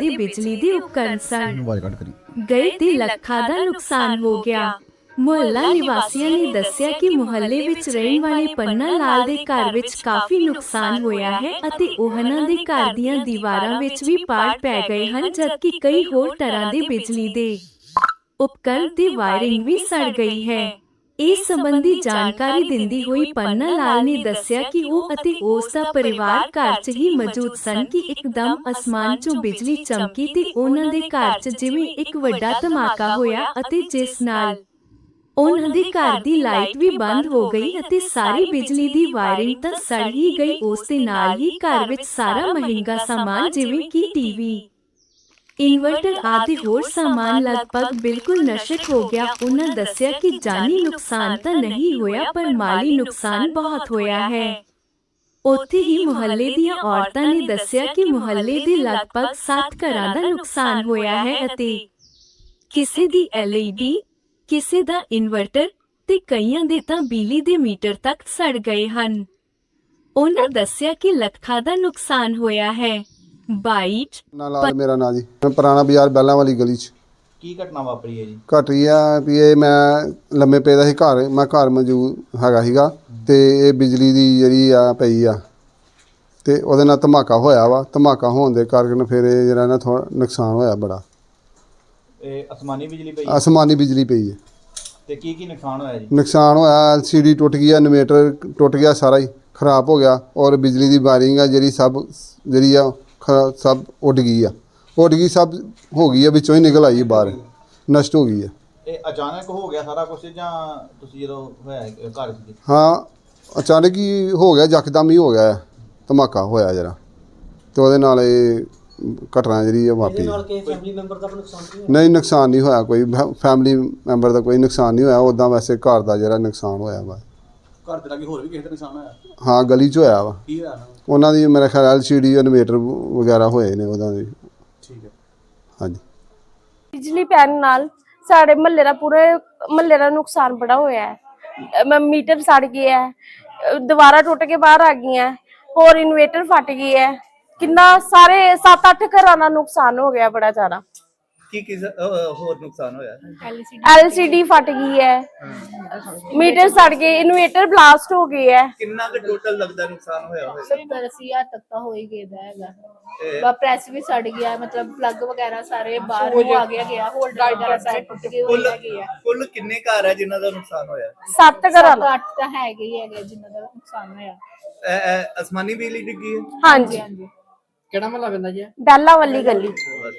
ਦੇ ਬਿਜਲੀ ਦੇ ਉਪਕਰਨ ਸਨ। ਆਵਾਜ਼ ਕੱਟ ਕਰੀ। ਗਏ ਤੇ ਲੱਖਾਂ ਦਾ ਨੁਕਸਾਨ ਹੋ ਗਿਆ। ਮੁਹੱਲਾ ਨਿਵਾਸੀਆਂ ਨੇ ਦੱਸਿਆ ਕਿ ਮੁਹੱਲੇ ਵਿੱਚ ਰਹਿਣ ਵਾਲੇ ਪੰਨਾ ਲਾਲ ਦੇ ਘਰ ਵਿੱਚ ਕਾਫੀ ਨੁਕਸਾਨ ਹੋਇਆ ਹੈ ਅਤੇ ਉਹਨਾਂ ਦੇ ਘਰ ਦੀਆਂ ਦੀਵਾਰਾਂ ਵਿੱਚ ਵੀ ਪਾੜ ਪੈ ਗਏ ਹਨ ਜਦਕਿ ਕਈ ਹੋਰ ਤਰ੍ਹਾਂ ਦੇ ਬਿਜਲੀ ਦੇ ਉਪਕਰਨ ਤੇ ਵਾਇਰਿੰਗ ਵੀ ਸੜ ਗਈ ਹੈ। ਇਸ ਸੰਬੰਧੀ ਜਾਣਕਾਰੀ ਦਿੰਦੀ ਹੋਈ ਪੰਨਾ ਲਾਲ ਨੇ ਦੱਸਿਆ ਕਿ ਉਹ ਅਤੇ ਉਸ ਦਾ ਪਰਿਵਾਰ ਘਰ 'ਚ ਹੀ ਮੌਜੂਦ ਸਨ ਕਿ ਇੱਕਦਮ ਅਸਮਾਨ 'ਚੋਂ ਬਿਜਲੀ ਚਮਕੀ ਤੇ ਉਹਨਾਂ ਦੇ ਘਰ 'ਚ ਜਿਵੇਂ ਇੱਕ ਵੱਡਾ ਧਮਾਕਾ ਹੋਇਆ ਅਤੇ ਜਿਸ ਨਾਲ ਉਹਨਾਂ ਦੇ ਘਰ ਦੀ ਲਾਈਟ ਵੀ ਬੰਦ ਹੋ ਗਈ ਅਤੇ ਸਾਰੀ ਬਿਜਲੀ ਦੀ ਵਾਇਰਿੰਗ ਤਾਂ ਸੜ ਹੀ ਗਈ। ਉਸ ਦੇ ਨਾਲ ਹੀ ਘਰ ਵਿੱਚ ਸਾਰਾ ਮਹਿੰਗਾ ਸਾਮਾਨ ਜਿਵੇਂ ਕਿ ਟੀਵੀ ਇਨਵਰਟਰ ਆਦਿ ਹੋਰ ਸਾਮਾਨ ਲਗਭਗ ਬਿਲਕੁਲ ਨਸ਼ਟ ਹੋ ਗਿਆ ਉਹਨਾਂ ਦੱਸਿਆ ਕਿ ਜਾਨੀ ਨੁਕਸਾਨ ਤਾਂ ਨਹੀਂ ਹੋਇਆ ਪਰ ਮਾਲੀ ਨੁਕਸਾਨ ਬਹੁਤ ਹੋਇਆ ਹੈ ਉੱਥੇ ਹੀ ਮੁਹੱਲੇ ਦੀਆਂ ਔਰਤਾਂ ਨੇ ਦੱਸਿਆ ਕਿ ਮੁਹੱਲੇ ਦੇ ਲਗਭਗ 7 ਘਰਾਂ ਦਾ ਨੁਕਸਾਨ ਹੋਇਆ ਹੈ ਅਤੇ ਕਿਸੇ ਦੀ LED ਕਿਸੇ ਦਾ ਇਨਵਰਟਰ ਤੇ ਕਈਆਂ ਦੇ ਤਾਂ ਬਿਜਲੀ ਦੇ ਮੀਟਰ ਤੱਕ ਸੜ ਗਏ ਹਨ ਉਹਨਾਂ ਦੱਸਿਆ ਕਿ ਲੱਖਾਂ ਦਾ ਨੁਕਸਾਨ ਹੋਇਆ ਹੈ ਬਾਈਟ ਨਾ ਲਾਲ ਮੇਰਾ ਨਾਂ ਜੀ। ਮੈਂ ਪੁਰਾਣਾ ਬਾਜ਼ਾਰ ਬੈਲਾਂ ਵਾਲੀ ਗਲੀ 'ਚ। ਕੀ ਘਟਨਾ ਵਾਪਰੀ ਹੈ ਜੀ? ਘਟ ਰਹੀ ਆ ਵੀ ਇਹ ਮੈਂ ਲੰਮੇ ਪਏ ਦਾ ਸੀ ਘਰ ਮੈਂ ਘਰ ਮੌਜੂਦ ਹੈਗਾ ਸੀਗਾ ਤੇ ਇਹ ਬਿਜਲੀ ਦੀ ਜਿਹੜੀ ਆ ਪਈ ਆ। ਤੇ ਉਹਦੇ ਨਾਲ ਧਮਾਕਾ ਹੋਇਆ ਵਾ। ਧਮਾਕਾ ਹੋਣ ਦੇ ਕਾਰਨ ਫਿਰ ਇਹ ਜਿਹੜਾ ਨਾ ਥੋੜਾ ਨੁਕਸਾਨ ਹੋਇਆ ਬੜਾ। ਇਹ ਅਸਮਾਨੀ ਬਿਜਲੀ ਪਈ ਅਸਮਾਨੀ ਬਿਜਲੀ ਪਈ ਹੈ। ਤੇ ਕੀ ਕੀ ਨੁਕਸਾਨ ਹੋਇਆ ਜੀ? ਨੁਕਸਾਨ ਹੋਇਆ ਐਲਸੀਡੀ ਟੁੱਟ ਗਈ ਆ ਇਨਵੇਟਰ ਟੁੱਟ ਗਿਆ ਸਾਰਾ ਹੀ ਖਰਾਬ ਹੋ ਗਿਆ ਔਰ ਬਿਜਲੀ ਦੀ ਵਾਇਰਿੰਗ ਆ ਜਿਹੜੀ ਸਭ ਜਿਹੜੀ ਆ ਖ- ਸਭ ਉੱਡ ਗਈ ਆ। ਉੱਡ ਗਈ ਸਭ ਹੋ ਗਈ ਆ ਵਿੱਚੋਂ ਹੀ ਨਿਕਲ ਆਈ ਬਾਹਰ। ਨਸ਼ਟ ਹੋ ਗਈ ਆ। ਇਹ ਅਚਾਨਕ ਹੋ ਗਿਆ ਸਾਰਾ ਕੁਝ ਜਾਂ ਤੁਸੀਂ ਜਦੋਂ ਹੋਇਆ ਇਹ ਘਰ ਸੀ ਹਾਂ ਅਚਾਨਕ ਹੀ ਹੋ ਗਿਆ ਯਕਦਮ ਹੀ ਹੋ ਗਿਆ। ਧਮਾਕਾ ਹੋਇਆ ਜਰਾ। ਤੇ ਉਹਦੇ ਨਾਲ ਇਹ ਘਟਨਾ ਜਿਹੜੀ ਆ ਵਾਪਰੀ। ਨਹੀਂ ਨੁਕਸਾਨ ਨਹੀਂ ਹੋਇਆ ਕੋਈ। ਫੈਮਿਲੀ ਮੈਂਬਰ ਦਾ ਕੋਈ ਨੁਕਸਾਨ ਨਹੀਂ ਹੋਇਆ। ਉਦਾਂ ਵੈਸੇ ਘਰ ਦਾ ਜਿਹੜਾ ਨੁਕਸਾਨ ਹੋਇਆ ਵਾ। ਘਰ ਦੇ ਲਾਗੇ ਹੋਰ ਵੀ ਕਿਸੇ ਦਾ ਨੁਕਸਾਨ ਹੋਇਆ? ਹਾਂ ਗਲੀ 'ਚ ਹੋਇਆ ਵਾ। ਕੀ ਹੋਇਆ ਨਾ ਉਹਨਾਂ ਦੀ ਮੇਰੇ ਖਿਆਲ ਐਲਸੀਡੀ ਇਨਵੇਟਰ ਵਗੈਰਾ ਹੋਏ ਨੇ ਉਹਨਾਂ ਦੇ। ਠੀਕ ਹੈ। ਹਾਂਜੀ। ਬਿਜਲੀ ਪੈਣ ਨਾਲ ਸਾਡੇ ਮਹੱਲੇ ਦਾ ਪੂਰੇ ਮਹੱਲੇ ਦਾ ਨੁਕਸਾਨ ਬੜਾ ਹੋਇਆ ਹੈ। ਮ- ਮੀਟਰ ਸੜ ਗਿਆ ਹੈ ਦੀਵਾਰਾਂ ਟੁੱਟ ਕੇ ਬਾਹਰ ਆ ਗਈਆਂ ਹੋਰ ਇਨਵੇਟਰ ਫਟ ਗਈ ਹੈ। ਕਿੰਨਾ ਸਾਰੇ 7-8 ਘਰਾਂ ਦਾ ਨੁਕਸਾਨ ਹੋ ਗਿਆ ਬੜਾ ਜ਼ਿਆਦਾ। ਕੀ ਕੀ ਹੋਰ ਨੁਕਸਾਨ ਹੋਇਆ? ਐਲਸੀਡੀ ਫਟ ਗਈ ਹੈ। ਮੀਟਰ ਸੜ ਗਏ ਇਨਵੇਟਰ ਬਲਾਸਟ ਹੋ ਗਏ ਹੈ। ਕਿੰਨਾ ਕੁ ਟੋਟਲ ਲੱਗਦਾ ਨੁਕਸਾਨ ਹੋਇਆ ਹੋਇਆ 70 ਅੱਸੀ ਹਜ਼ਾਰ ਤੱਕ ਤਾਂ ਹੋ ਹੀ ਗਿਆ ਹੈਗਾ। ਬਾ ਪ੍ਰੈਸ ਵੀ ਸੜ ਗਿਆ ਮਤਲਬ ਪਲੱਗ ਵਗੈਰਾ ਸਾਰੇ ਬਾਹਰ ਨੂੰ ਆ ਗਿਆ ਗਿਆ ਹੋਲਡਰ ਵਗੈਰਾ ਸਾਰੇ ਟੁੱਟ ਗਏ ਕੁੱਲ ਹੈਗੇ ਆ। ਕੁੱਲ ਕਿੰਨੇ ਘਰ ਹੈ ਜਿਨ੍ਹਾਂ ਦਾ ਨੁਕਸਾਨ ਹੋਇਆ? 7 ਘਰਾਂ ਸੱਤ ਦਾ ਅੱਠ ਤਾਂ ਹੈਗੇ ਹੀ ਹੈਗੇ ਜਿਨ੍ਹਾਂ ਦਾ ਨੁਕਸਾਨ ਹੋਇਆ। ਇਹ- ਇਹ ਅਸਮਾਨੀ ਬਿਜਲੀ ਡਿੱਗੀ ਹੈ? ਹਾਂਜੀ। ਹਾਂਜੀ ਕਿਹੜਾ ਮਹੱਲਾ ਪੈਂਦਾ ਜੀ ਇਹ? ਬੈਲਾ ਵਾਲੀ ਗਲੀ। ਬਸ